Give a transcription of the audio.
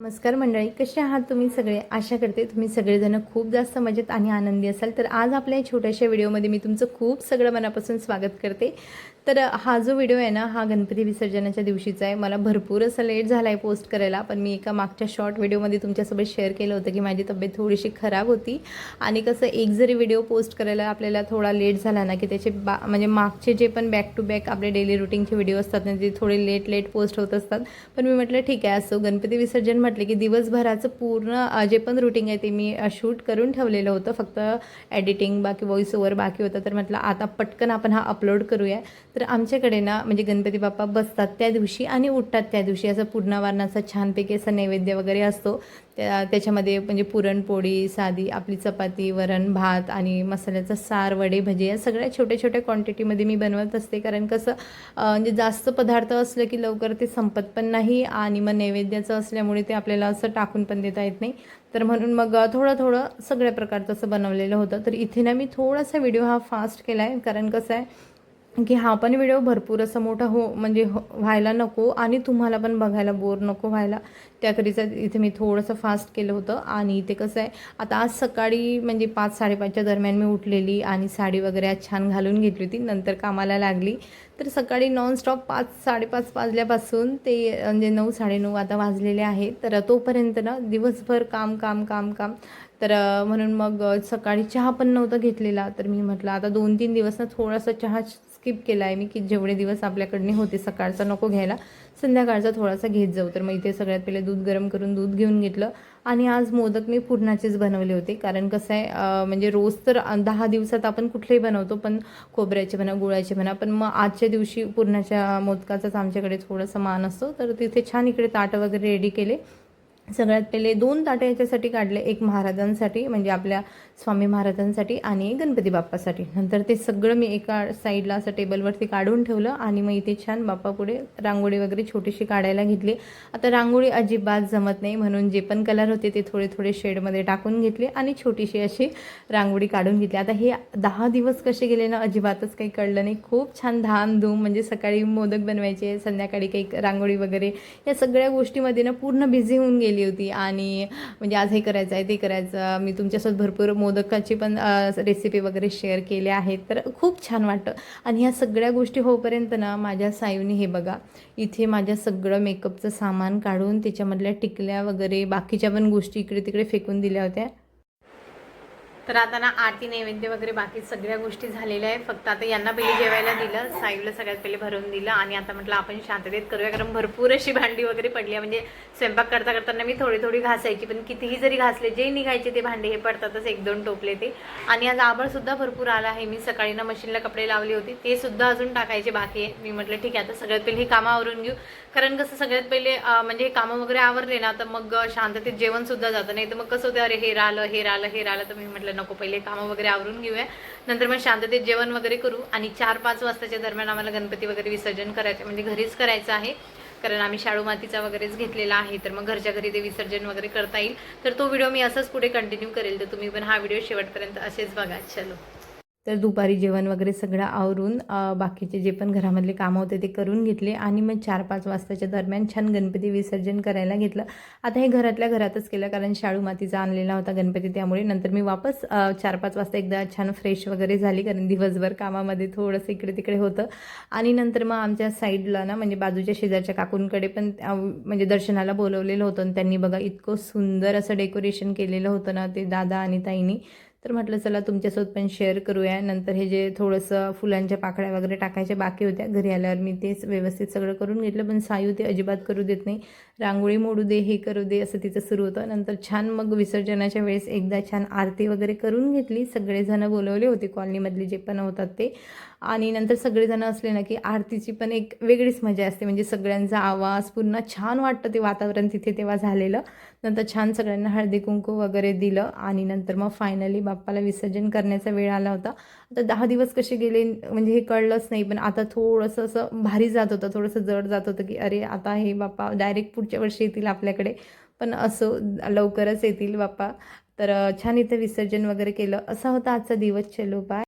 नमस्कार मंडळी कसे आहात तुम्ही सगळे? आशा करते तुम्ही सगळेजण खूप जास्त मजेत आणि आनंदी असाल. तर आज आपल्या या छोट्याशा व्हिडिओमध्ये मी तुमचं खूप सगळं मनापासून स्वागत करते. तर हा जो व्हिडिओ आहे ना हा गणपती विसर्जनाच्या दिवशीचा आहे. मला भरपूर असं लेट झाला आहे पोस्ट करायला पण मी एका मागच्या शॉर्ट व्हिडिओमध्ये तुमच्यासोबत शेअर केलं होतं की माझी तब्येत थोडीशी खराब होती. आणि कसं एक जरी व्हिडिओ पोस्ट करायला आपल्याला थोडा लेट झाला ना की त्याचे बा म्हणजे मागचे जे पण बॅक टू बॅक आपले डेली रुटीनचे व्हिडिओ असतात ना ते थोडे लेट लेट पोस्ट होत असतात. पण मी म्हटलं ठीक आहे असो गणपती विसर्जन म्हटले की दिवसभराचं पूर्ण जे पण रुटीन आहे ते मी शूट करून ठेवलेलं होतं. फक्त एडिटिंग बाकी व्हॉइस ओवर बाकी होतं. तर म्हटलं आता पटकन आपण हा अपलोड करूया. तर आमच्याकडे ना म्हणजे गणपती बाप्पा बसतात त्या दिवशी आणि उठतात त्या दिवशी. असं पूर्णावारणाचा छानपैकी असा नैवेद्य वगैरे असतो. त्या त्याच्यामध्ये म्हणजे पुरणपोळी साधी आपली चपाती वरण भात आणि मसाल्याचा सार वडे भजे या सगळ्या छोट्या छोट्या क्वांटिटीमध्ये मी बनवत असते. कारण कसं म्हणजे जास्त पदार्थ असलं की लवकर ते संपत पण नाही आणि मग नैवेद्याचं असल्यामुळे ते आपल्याला असं टाकून पण देता येत नाही. तर म्हणून मग थोडं थोडं सगळ्या प्रकारचं असं बनवलेलं होतं. तर इथे ना मी थोडासा व्हिडिओ हा फास्ट केला आहे कारण कसं आहे की हा पण व्हिडिओ भरपूर असा मोठा हो म्हणजे हो व्हायला नको आणि तुम्हाला पण बघायला बोर नको व्हायला. त्याकरिता इथे मी थोडंसं फास्ट केलं होतं आणि इथे कसं आहे आता आज सकाळी म्हणजे पाच साडेपाचच्या दरम्यान मी उठलेली आणि साडी वगैरे आज छान घालून घेतली होती. नंतर कामाला लागली. तर सकाळी नॉनस्टॉप पाच साडेपाच वाजल्यापासून ते म्हणजे नऊ साडेनऊ आता वाजलेले आहे. तर तोपर्यंत ना दिवसभर काम काम काम काम. तर म्हणून मग सकाळी चहा पण नव्हता घेतलेला. तर मी म्हटलं आता दोन तीन दिवस ना थोडासा चहा स्किप केला आहे मी की जेवढे दिवस आपल्याकडने होते सकाळचा नको घ्यायला संध्याकाळचा थोडासा घेत जाऊ. तर मग इथे सगळ्यात पहिले दूध गरम करून दूध घेऊन घेतलं. आणि आज मोदक मी पुरणाचेच बनवले होते. कारण कसं आहे म्हणजे रोज तर दहा दिवसात आपण कुठलेही बनवतो पण खोबऱ्याचे म्हणा गुळाचे म्हणा पण मग आजच्या दिवशी पुरणाच्या मोदकाचाच आमच्याकडे थोडासा मान असतो. तर तिथे छान इकडे ताट वगैरे रेडी केले. सगळ्यात पहिले दोन ताटं याच्यासाठी काढले एक महाराजांसाठी म्हणजे आपल्या स्वामी महाराजांसाठी आणि एक गणपती बाप्पासाठी. नंतर ते सगळं मी एका साईडला असं टेबलवरती काढून ठेवलं आणि मग इथे छान बाप्पापुढे रांगोळी वगैरे छोटीशी काढायला घेतली. आता रांगोळी अजिबात जमत नाही म्हणून जे पण कलर होते ते थोडे थोडे शेडमध्ये टाकून घेतले आणि छोटीशी अशी रांगोळी काढून घेतली. आता हे दहा दिवस कसे गेले ना अजिबातच काही कळलं नाही. खूप छान धामधूम म्हणजे सकाळी मोदक बनवायचे संध्याकाळी काही रांगोळी वगैरे या सगळ्या गोष्टीमध्ये ना पूर्ण बिझी होऊन गेली. होती आणि म्हणजे आज हे करायचं आहे ते करायचं मी तुमच्यासोबत भरपूर मोदकाची पण रेसिपी वगैरे शेअर केल्या आहेत. तर खूप छान वाटतं. आणि ह्या सगळ्या गोष्टी होईपर्यंत ना माझ्या साईवनी हे बघा इथे माझ्या सगळं मेकअपचं सामान काढून त्याच्यामधल्या टिकल्या वगैरे बाकीच्या पण गोष्टी इकडे तिकडे फेकून दिल्या होत्या. तर आता ना आरती नैवेद्य वगैरे बाकी सगळ्या गोष्टी झालेल्या आहे फक्त आता यांना पहिले जेवायला दिलं साईडला सगळ्यात पहिले भरून दिलं आणि आता म्हटलं आपण शांततेत करूया कारण भरपूर अशी भांडी वगैरे पडली आहे. म्हणजे स्वयंपाक करता करताना मी थोडी थोडी घासायची पण कितीही जरी घासले जे निघायचे ते भांडे हे पडतातच एक दोन टोपले ते. आणि आज आबळसुद्धा भरपूर आला आहे. मी सकाळी ना मशीनला कपडे लावले होते ते सुद्धा अजून टाकायचे बाकी आहे. मी म्हटलं ठीक आहे आता सगळ्यात पहिले हे कामं आवरून घेऊ. कारण कसं सगळ्यात पहिले म्हणजे हे कामं वगैरे आवरले ना तर मग शांततेत जेवणसुद्धा जातं. नाही तर मग कसं होतं अरे हे राहिलं हे राहिलं हे राहिलं. तर मी म्हटलं नको पहिले कामं वगैरे आवरून घेऊया. नंतर मग शांततेत जेवण वगैरे करू. आणि चार पाच वाजताच्या दरम्यान आम्हाला गणपती वगैरे विसर्जन करायचं म्हणजे घरीच करायचं आहे. कारण आम्ही शाळू मातीचा वगैरेच घेतलेला आहे. तर मग घरच्या घरी ते विसर्जन वगैरे करता येईल. तर तो व्हिडिओ मी असंच पुढे कंटिन्यू करेल. तर तुम्ही पण हा व्हिडिओ शेवटपर्यंत असेच बघा. चलो. तर दुपारी जेवण वगैरे सगळं आवरून बाकीचे जे पण घरामधले कामं होते ते करून घेतले आणि मग चार पाच वाजताच्या दरम्यान छान गणपती विसर्जन करायला घेतलं. आता हे घरातल्या घरातच केलं कारण शाळू मातीचा आणलेला होता गणपती त्यामुळे नंतर मी वापस चार पाच वाजता एकदा छान फ्रेश वगैरे झाली कारण दिवसभर कामामध्ये थोडंसं इकडे तिकडे होतं. आणि नंतर मग आमच्या साईडला ना म्हणजे बाजूच्या शेजारच्या काकूंकडे पण म्हणजे दर्शनाला बोलवलेलं होतं आणि त्यांनी बघा इतकं सुंदर असं डेकोरेशन केलेलं होतं ना ते दादा आणि ताईनी. तर म्हटलं चला तुमच्यासोबत पण शेअर करूया. नंतर हे जे थोडंसं फुलांच्या पाकळ्या वगैरे टाकायच्या बाकी होत्या घरी आल्यावर मी तेच व्यवस्थित सगळं करून घेतलं. पण सायू ते अजिबात करू देत नाही. रांगोळी मोडू दे हे करू दे असं तिचं सुरू होतं. नंतर छान मग विसर्जनाच्या वेळेस एकदा छान आरती वगैरे करून घेतली. सगळेजणं बोलवले होते कॉलनीमधले जे पण होतात ते. आणि नंतर सगळेजण असले ना की आरतीची पण एक वेगळीच मजा असते. म्हणजे सगळ्यांचा आवाज पूर्ण छान वाटतं ते वातावरण तिथे तेव्हा झालेलं. नंतर छान सगळ्यांना हळदी कुंकू वगैरे दिलं आणि नंतर मग फायनली बाप्पाला विसर्जन करण्याचा वेळ आला होता. आता दहा दिवस कसे गेले म्हणजे हे कळलंच नाही पण आता थोडंसं असं भारी जात होतं थोडंसं जड जात होतं की अरे आता हे बाप्पा डायरेक्ट पुढच्या वर्षी येतील आपल्याकडे. पण असो लवकरच येतील बाप्पा. तर छान इथं विसर्जन वगैरे केलं. असा होता आजचा दिवस. चलो बाय